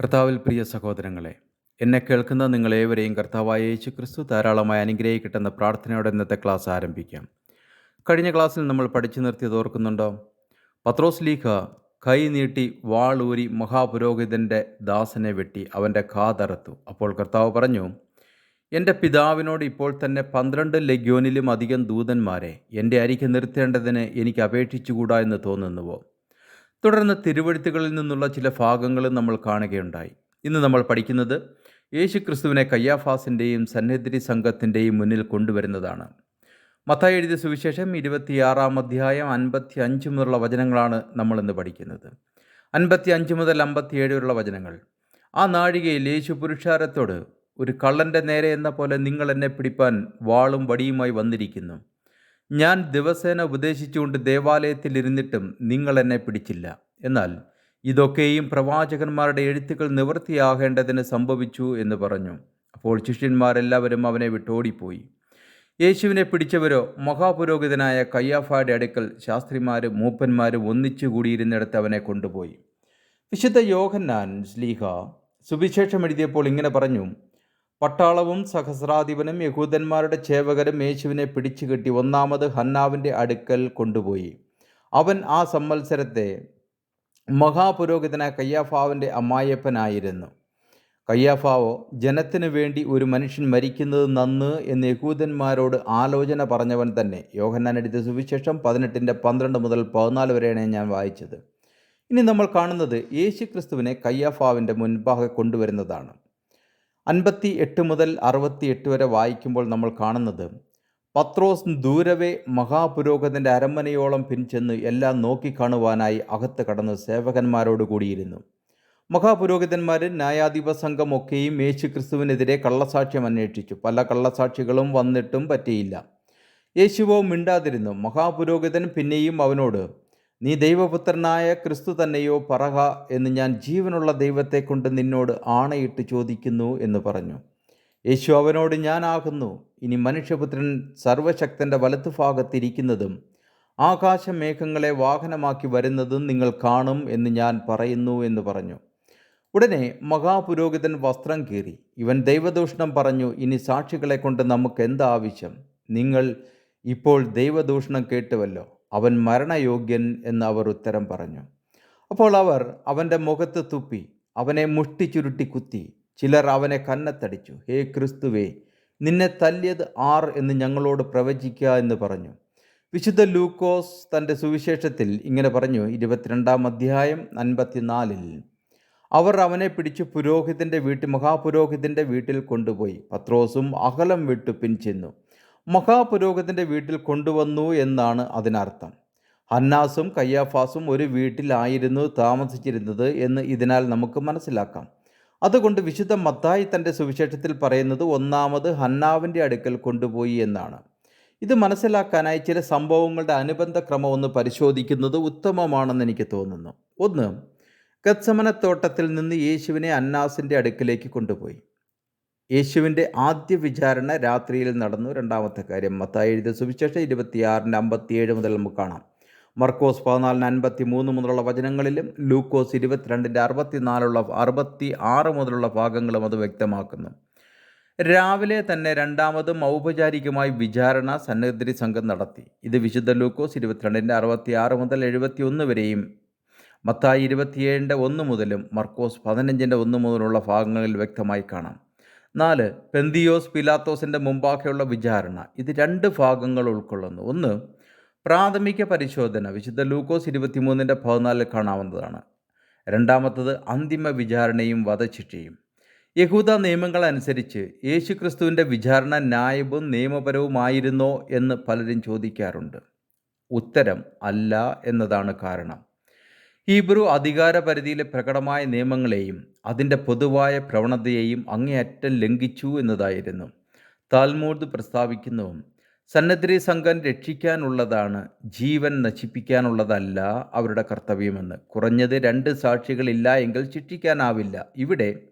കർത്താവിൽ പ്രിയ സഹോദരങ്ങളെ എന്നെ കേൾക്കുന്ന നിങ്ങളേവരെയും കർത്താവായ യേശു ക്രിസ്തു ധാരാളമായി അനുഗ്രഹിക്കട്ടെന്ന പ്രാർത്ഥനയോടെ ഇന്നത്തെ ക്ലാസ് ആരംഭിക്കാം. കഴിഞ്ഞ ക്ലാസ്സിൽ നമ്മൾ പഠിച്ചു നിർത്തിയത് ഓർക്കുന്നുണ്ടോ? പത്രോസ് ലീഖ കൈ നീട്ടി വാളൂരി മഹാപുരോഹിതന്റെ ദാസനെ വെട്ടി അവന്റെ കാതറത്തു. അപ്പോൾ കർത്താവ് പറഞ്ഞു എന്റെ പിതാവിനോട് ഇപ്പോൾ തന്നെ പന്ത്രണ്ട് ലഗ്യോനിലും അധികം ദൂതന്മാരെ എന്റെ അരികെ നിർത്തേണ്ടതിന് എനിക്ക് അപേക്ഷിച്ചുകൂടാ എന്ന് തോന്നുന്നുവോ? തുടർന്ന് തിരുവഴുത്തുകളിൽ നിന്നുള്ള ചില ഭാഗങ്ങൾ നമ്മൾ കാണുകയുണ്ടായി. ഇന്ന് നമ്മൾ പഠിക്കുന്നത് യേശു ക്രിസ്തുവിനെ കയ്യാഫാസിന്റെയും സന്നിധി സംഘത്തിന്റെയും മുന്നിൽ കൊണ്ടുവരുന്നതാണ്. മത്തായി എഴുതിയ സുവിശേഷം ഇരുപത്തിയാറാം അധ്യായം അൻപത്തി അഞ്ച് മുതലുള്ള വചനങ്ങളാണ് നമ്മൾ ഇന്ന് പഠിക്കുന്നത്. അൻപത്തി അഞ്ച് മുതൽ അമ്പത്തിയേഴ് വരെയുള്ള വചനങ്ങൾ. ആ നാഴികയിൽ യേശു പുരുഷാരത്തോട് ഒരു കള്ളന്റെ നേരെ എന്ന പോലെ നിങ്ങൾ എന്നെ പിടിപ്പാൻ വാളും വടിയുമായി വന്നിരിക്കുന്നു. ഞാൻ ദിവസേന ഉപദേശിച്ചുകൊണ്ട് ദേവാലയത്തിൽ ഇരുന്നിട്ടും നിങ്ങൾ എന്നെ പിടിച്ചില്ല. എന്നാൽ ഇതൊക്കെയും പ്രവാചകന്മാരുടെ എഴുത്തുകൾ നിവൃത്തിയാകേണ്ടതിന് സംഭവിച്ചു എന്ന് പറഞ്ഞു. അപ്പോൾ ശിഷ്യന്മാരെല്ലാവരും അവനെ വിട്ടോടിപ്പോയി. യേശുവിനെ പിടിച്ചവരോ മഹാപുരോഹിതനായ കയ്യാഫായുടെ അടുക്കൽ ശാസ്ത്രിമാരും മൂപ്പന്മാരും ഒന്നിച്ചു കൂടിയിരുന്നിടത്ത് അവനെ കൊണ്ടുപോയി. വിശുദ്ധ യോഹന്നാൻ സ്ലീഹ സുവിശേഷം എഴുതിയപ്പോൾ ഇങ്ങനെ പറഞ്ഞു പട്ടാളവും സഹസ്രാധിപനും യഹൂദന്മാരുടെ ചേവകരും യേശുവിനെ പിടിച്ചു കെട്ടി ഒന്നാമത് ഹന്നാവിന്റെ അടുക്കൽ കൊണ്ടുപോയി. അവൻ ആ സമ്മത്സരത്തെ മഹാപുരോഹിതനായ കയ്യാഫാവിന്റെ അമ്മായപ്പനായിരുന്നു കയ്യാഫാവോ ജനത്തിനു വേണ്ടി ഒരു മനുഷ്യൻ മരിക്കുന്നത് നന്ന് എന്ന് യഹൂദന്മാരോട് ആലോചന പറഞ്ഞവൻ തന്നെ. യോഹന്നാൻ എടുത്ത സുവിശേഷം പതിനെട്ടിന്റെ പന്ത്രണ്ട് മുതൽ പതിനാല് വരെയാണ് ഞാൻ വായിച്ചത്. ഇനി നമ്മൾ കാണുന്നത് യേശു ക്രിസ്തുവിനെ കയ്യാഫാവിന്റെ മുൻപാകെ കൊണ്ടുവരുന്നതാണ്. അൻപത്തി എട്ട് മുതൽ അറുപത്തി എട്ട് വരെ വായിക്കുമ്പോൾ നമ്മൾ കാണുന്നത് പത്രോസ് ദൂരവേ മഹാപുരോഹിതന്റെ അരമനയോളം പിൻചെന്ന് എല്ലാം നോക്കിക്കാണുവാനായി അകത്ത് കടന്ന് സേവകന്മാരോട് കൂടിയിരുന്നു. മഹാപുരോഹിതന്മാർ ന്യായാധിപ സംഘമൊക്കെയും യേശു ക്രിസ്തുവിനെതിരെ കള്ളസാക്ഷ്യം അന്വേഷിച്ചു. പല കള്ളസാക്ഷികളും വന്നിട്ടും പറ്റിയില്ല. യേശുവോ മിണ്ടാതിരുന്നു. മഹാപുരോഹിതൻ പിന്നെയും അവനോട് നീ ദൈവപുത്രനായ ക്രിസ്തു തന്നെയോ പറക എന്ന് ഞാൻ ജീവനുള്ള ദൈവത്തെ കൊണ്ട് നിന്നോട് ആണയിട്ട് ചോദിക്കുന്നു എന്ന് പറഞ്ഞു. യേശു അവനോട് ഞാനാകുന്നു ഇനി മനുഷ്യപുത്രൻ സർവശക്തന്റെ വലത്തുഭാഗത്തിരിക്കുന്നതും ആകാശമേഘങ്ങളെ വാഹനമാക്കി വരുന്നതും നിങ്ങൾ കാണും എന്ന് ഞാൻ പറയുന്നു എന്ന് പറഞ്ഞു. ഉടനെ മഹാപുരോഹിതൻ വസ്ത്രം കീറി. ഇവൻ ദൈവദൂഷണം പറഞ്ഞു ഇനി സാക്ഷികളെ കൊണ്ട് നമുക്ക് എന്താവശ്യം? നിങ്ങൾ ഇപ്പോൾ ദൈവദൂഷണം കേട്ടുവല്ലോ. അവൻ മരണയോഗ്യൻ എന്ന് അവർ ഉത്തരം പറഞ്ഞു. അപ്പോൾ അവർ അവന്റെ മുഖത്ത് തുപ്പി അവനെ മുഷ്ടി ചുരുട്ടി കുത്തി. ചിലർ അവനെ കന്നത്തടിച്ചു. ഹേ ക്രിസ്തുവേ നിന്നെ തല്ലിയത് ആർ എന്ന് ഞങ്ങളോട് പ്രവചിക്കുക എന്ന് പറഞ്ഞു. വിശുദ്ധ ലൂക്കോസ് തന്റെ സുവിശേഷത്തിൽ ഇങ്ങനെ പറഞ്ഞു ഇരുപത്തിരണ്ടാം അധ്യായം അൻപത്തിനാലിൽ. അവർ അവനെ പിടിച്ചു പുരോഹിതന്റെ വീട്ടിൽ മഹാപുരോഹിതന്റെ വീട്ടിൽ കൊണ്ടുപോയി. പത്രോസും അകലം വിട്ടു പിൻചെന്നു മഹാപുരോഹിതന്റെ വീട്ടിൽ കൊണ്ടുവന്നു എന്നാണ് അതിനർത്ഥം. ഹന്നാസും കയ്യാഫാസും ഒരു വീട്ടിലായിരുന്നു താമസിച്ചിരുന്നത് എന്ന് ഇതിനാൽ നമുക്ക് മനസ്സിലാക്കാം. അതുകൊണ്ട് വിശുദ്ധ മത്തായി തന്റെ സുവിശേഷത്തിൽ പറയുന്നത് ഒന്നാമത് ഹന്നാവിന്റെ അടുക്കൽ കൊണ്ടുപോയി എന്നാണ്. ഇത് മനസ്സിലാക്കാനായി ചില സംഭവങ്ങളുടെ അനുബന്ധ ക്രമം ഒന്ന് പരിശോധിക്കുന്നത് ഉത്തമമാണെന്ന് എനിക്ക് തോന്നുന്നു. ഒന്ന് ഗത്സമനത്തോട്ടത്തിൽ നിന്ന് യേശുവിനെ അന്നാസിന്റെ അടുക്കിലേക്ക് കൊണ്ടുപോയി. യേശുവിന്റെ ആദ്യ വിചാരണ രാത്രിയിൽ നടന്നു. രണ്ടാമത്തെ കാര്യം മത്തായി എഴുതിയ സുവിശേഷം ഇരുപത്തിയാറിന്റെ അമ്പത്തിയേഴ് മുതൽ നമുക്ക് കാണാം. മർക്കോസ് പതിനാലിന് അൻപത്തി മൂന്ന് മുതലുള്ള വചനങ്ങളിലും ലൂക്കോസ് ഇരുപത്തിരണ്ടിന്റെ അറുപത്തിനാലുള്ള അറുപത്തി ആറ് മുതലുള്ള ഭാഗങ്ങളും അത് വ്യക്തമാക്കുന്നു. രാവിലെ തന്നെ രണ്ടാമതും ഔപചാരികമായി വിചാരണ സന്നദ്ധി സംഘം നടത്തി. ഇത് വിശുദ്ധ ലൂക്കോസ് ഇരുപത്തിരണ്ടിന്റെ അറുപത്തി ആറ് മുതൽ എഴുപത്തി ഒന്ന് വരെയും മത്തായി ഇരുപത്തിയേഴിന്റെ ഒന്ന് മുതലും മർക്കോസ് പതിനഞ്ചിന്റെ ഒന്ന് മുതലുള്ള ഭാഗങ്ങളിൽ വ്യക്തമായി കാണാം. നാല് പെന്തിയോസ് പിലാത്തോസിന്റെ മുമ്പാകെയുള്ള വിചാരണ. ഇത് രണ്ട് ഭാഗങ്ങൾ ഉൾക്കൊള്ളുന്നു. ഒന്ന് പ്രാഥമിക പരിശോധന. വിശുദ്ധ ലൂക്കോസ് ഇരുപത്തിമൂന്നിന്റെ പതിനാലിൽ കാണാവുന്നതാണ്. രണ്ടാമത്തത് അന്തിമ വിചാരണയും വധശിക്ഷയും. യഹൂദ നിയമങ്ങൾ അനുസരിച്ച് യേശു ക്രിസ്തുവിന്റെ വിചാരണ ന്യായവും നിയമപരവുമായിരുന്നോ എന്ന് പലരും ചോദിക്കാറുണ്ട്. ഉത്തരം അല്ല എന്നതാണ് കാരണം. ഹീബ്രു അധികാര പരിധിയിലെ പ്രകടമായ നിയമങ്ങളെയും അതിന്റെ പൊതുവായ പ്രവണതയെയും അങ്ങേയറ്റം ലംഘിച്ചു എന്നതായിരുന്നു. താൽമൂർദ് പ്രസ്താവിക്കുന്നു സന്നദ്ധി സംഘം രക്ഷിക്കാനുള്ളതാണ് ജീവൻ നശിപ്പിക്കാനുള്ളതല്ല അവരുടെ കർത്തവ്യമെന്ന്. കുറഞ്ഞത് രണ്ട് സാക്ഷികളില്ല എങ്കിൽ ശിക്ഷിക്കാനാവില്ല. ഇവിടെ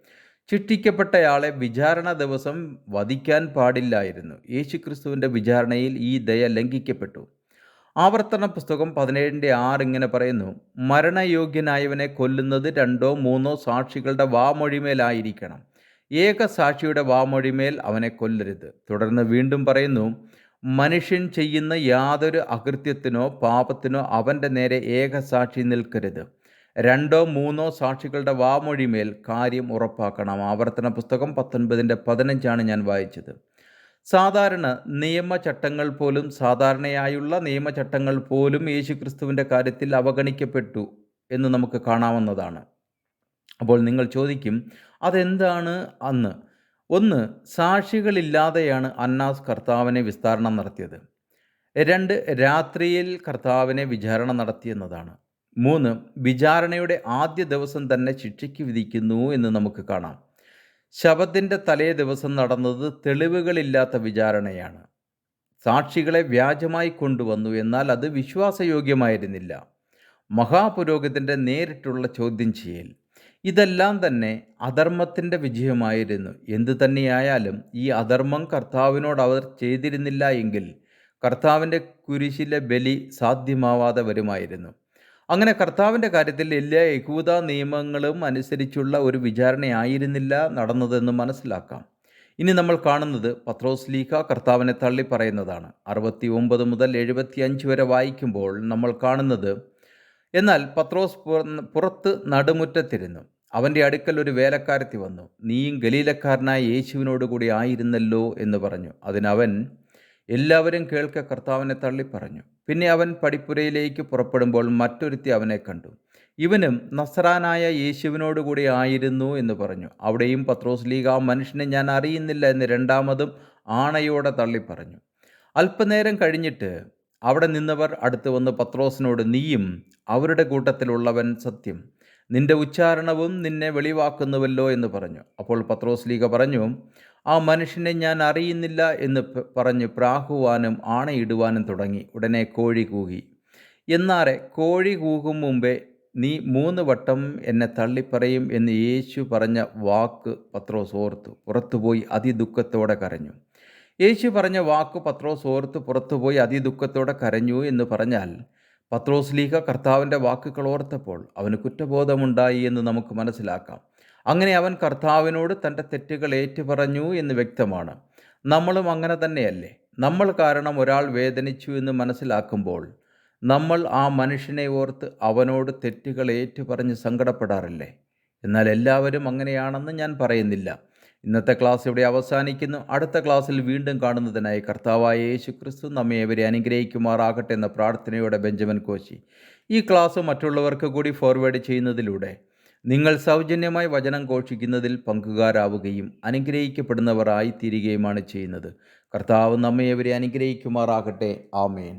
ശിക്ഷിക്കപ്പെട്ടയാളെ വിചാരണ ദിവസം വധിക്കാൻ പാടില്ലായിരുന്നു. യേശുക്രിസ്തുവിന്റെ വിചാരണയിൽ ഈ ദയ ലംഘിക്കപ്പെട്ടു. ആവർത്തന പുസ്തകം പതിനേഴിന്റെ ആറ് ഇങ്ങനെ പറയുന്നു മരണയോഗ്യനായവനെ കൊല്ലുന്നത് രണ്ടോ മൂന്നോ സാക്ഷികളുടെ വാമൊഴിമേലായിരിക്കണം. ഏക സാക്ഷിയുടെ വാമൊഴിമേൽ അവനെ കൊല്ലരുത്. തുടർന്ന് വീണ്ടും പറയുന്നു മനുഷ്യൻ ചെയ്യുന്ന യാതൊരു അകൃത്യത്തിനോ പാപത്തിനോ അവന്റെ നേരെ ഏക സാക്ഷി നിൽക്കരുത്. രണ്ടോ മൂന്നോ സാക്ഷികളുടെ വാമൊഴിമേൽ കാര്യം ഉറപ്പാക്കണം. ആവർത്തന പുസ്തകം പത്തൊൻപതിന്റെ പതിനഞ്ചാണ് ഞാൻ വായിച്ചത്. സാധാരണ നിയമചട്ടങ്ങൾ പോലും സാധാരണയായുള്ള നിയമചട്ടങ്ങൾ പോലും യേശുക്രിസ്തുവിന്റെ കാര്യത്തിൽ അവഗണിക്കപ്പെട്ടു എന്ന് നമുക്ക് കാണാവുന്നതാണ്. അപ്പോൾ നിങ്ങൾ ചോദിക്കും അതെന്താണ് അന്ന്? ഒന്ന് സാക്ഷികളില്ലാതെയാണ് അന്നാസ് കർത്താവിനെ വിസ്താരണം നടത്തിയത്. രണ്ട് രാത്രിയിൽ കർത്താവിനെ വിചാരണ നടത്തിയെന്നതാണ്. മൂന്ന് വിചാരണയുടെ ആദ്യ ദിവസം തന്നെ ശിക്ഷയ്ക്ക് വിധിക്കുന്നു എന്ന് നമുക്ക് കാണാം. ശബത്തിന്റെ തലേ ദിവസം നടന്നത് തെളിവുകളില്ലാത്ത വിചാരണയാണ്. സാക്ഷികളെ വ്യാജമായി കൊണ്ടുവന്നു എന്നാൽ അത് വിശ്വാസയോഗ്യമായിരുന്നില്ല. മഹാപുരോഹിതന്റെ നേരിട്ടുള്ള ചോദ്യം ചെയ്യൽ ഇതെല്ലാം തന്നെ അധർമ്മത്തിന്റെ വിജയമായിരുന്നു. എന്തു തന്നെയായാലും ഈ അധർമ്മം കർത്താവിനോട് അവർ ചെയ്തിരുന്നില്ല എങ്കിൽ കർത്താവിന്റെ കുരിശിലെ ബലി സാധ്യമാവാതെ വരുമായിരുന്നു. അങ്ങനെ കർത്താവിന്റെ കാര്യത്തിൽ എല്ലാ യഹൂദ നിയമങ്ങളും അനുസരിച്ചുള്ള ഒരു വിചാരണയായിരുന്നില്ല നടന്നതെന്ന് മനസ്സിലാക്കാം. ഇനി നമ്മൾ കാണുന്നത് പത്രോസ് ലീഖ കർത്താവിനെ തള്ളി പറയുന്നതാണ്. അറുപത്തി ഒമ്പത് മുതൽ എഴുപത്തി അഞ്ച് വരെ വായിക്കുമ്പോൾ നമ്മൾ കാണുന്നത് എന്നാൽ പത്രോസ് പുറത്ത് നടുമുറ്റത്തിരുന്നു. അവന്റെ അടുക്കൽ ഒരു വേലക്കാരത്തി വന്നു. നീയും ഗലീലക്കാരനായ യേശുവിനോടുകൂടി ആയിരുന്നല്ലോ എന്ന് പറഞ്ഞു. അതിനവൻ എല്ലാവരും കേൾക്ക കർത്താവിനെ തള്ളി പറഞ്ഞു. പിന്നെ അവൻ പടിപ്പുരയിലേക്ക് പുറപ്പെടുമ്പോൾ മറ്റൊരുത്തി അവനെ കണ്ടു. ഇവനും നസറാനായ യേശുവിനോടുകൂടി ആയിരുന്നു എന്ന് പറഞ്ഞു. അവിടെയും പത്രോസ് ലീഗ ആ മനുഷ്യനെ ഞാൻ അറിയുന്നില്ല എന്ന് രണ്ടാമതും ആണയോടെ തള്ളി പറഞ്ഞു. അല്പനേരം കഴിഞ്ഞിട്ട് അവിടെ നിന്നവർ അടുത്ത് വന്ന് പത്രോസിനോട് നീയും അവരുടെ കൂട്ടത്തിലുള്ളവൻ സത്യം. നിന്റെ ഉച്ചാരണവും നിന്നെ വെളിവാക്കുന്നുവല്ലോ എന്ന് പറഞ്ഞു. അപ്പോൾ പത്രോസ് ലീഗ പറഞ്ഞു ആ മനുഷ്യനെ ഞാൻ അറിയുന്നില്ല എന്ന് പറഞ്ഞ് പ്രാഹുവാനും ആണയിടുവാനും തുടങ്ങി. ഉടനെ കോഴി കൂകി. എന്നാറെ കോഴി കൂകും മുമ്പേ നീ മൂന്ന് വട്ടം എന്നെ തള്ളിപ്പറയും എന്ന് യേശു പറഞ്ഞ വാക്ക് പത്രോസ് ഓർത്തു. പുറത്തുപോയി അതിദുഃഖത്തോടെ കരഞ്ഞു. യേശു പറഞ്ഞ വാക്ക് പത്രോസ് ഓർത്ത് പുറത്തുപോയി അതിദുഃഖത്തോടെ കരഞ്ഞു എന്ന് പറഞ്ഞാൽ പത്രോസ് ലീഹ കർത്താവിന്റെ വാക്കുകൾ ഓർത്തപ്പോൾ അവന് കുറ്റബോധമുണ്ടായി എന്ന് നമുക്ക് മനസ്സിലാക്കാം. അങ്ങനെ അവൻ കർത്താവിനോട് തന്റെ തെറ്റുകൾ ഏറ്റുപറഞ്ഞു എന്ന് വ്യക്തമാണ്. നമ്മളും അങ്ങനെ തന്നെയല്ലേ? നമ്മൾ കാരണം ഒരാൾ വേദനിച്ചു എന്ന് മനസ്സിലാക്കുമ്പോൾ നമ്മൾ ആ മനുഷ്യനെ ഓർത്ത് അവനോട് തെറ്റുകൾ ഏറ്റുപറഞ്ഞ് സങ്കടപ്പെടാറില്ലേ? എന്നാൽ എല്ലാവരും അങ്ങനെയാണെന്ന് ഞാൻ പറയുന്നില്ല. ഇന്നത്തെ ക്ലാസ് ഇവിടെ അവസാനിക്കുന്നു. അടുത്ത ക്ലാസ്സിൽ വീണ്ടും കാണുന്നതിനായി കർത്താവായ യേശു ക്രിസ്തു നമ്മെ ഇവരെ അനുഗ്രഹിക്കുമാറാകട്ടെ എന്ന പ്രാർത്ഥനയോടെ ബെഞ്ചമിൻ കോശി. ഈ ക്ലാസ് മറ്റുള്ളവർക്ക് കൂടി ഫോർവേഡ് ചെയ്യുന്നതിലൂടെ നിങ്ങൾ സൗജന്യമായി വചനം ഘോഷിക്കുന്നതിൽ പങ്കുകാരാവുകയും അനുഗ്രഹിക്കപ്പെടുന്നവർ ആയിത്തീരുകയുമാണ് ചെയ്യുന്നത്. കർത്താവ് നമ്മെ അവരെ അനുഗ്രഹിക്കുമാറാകട്ടെ. ആമേൻ.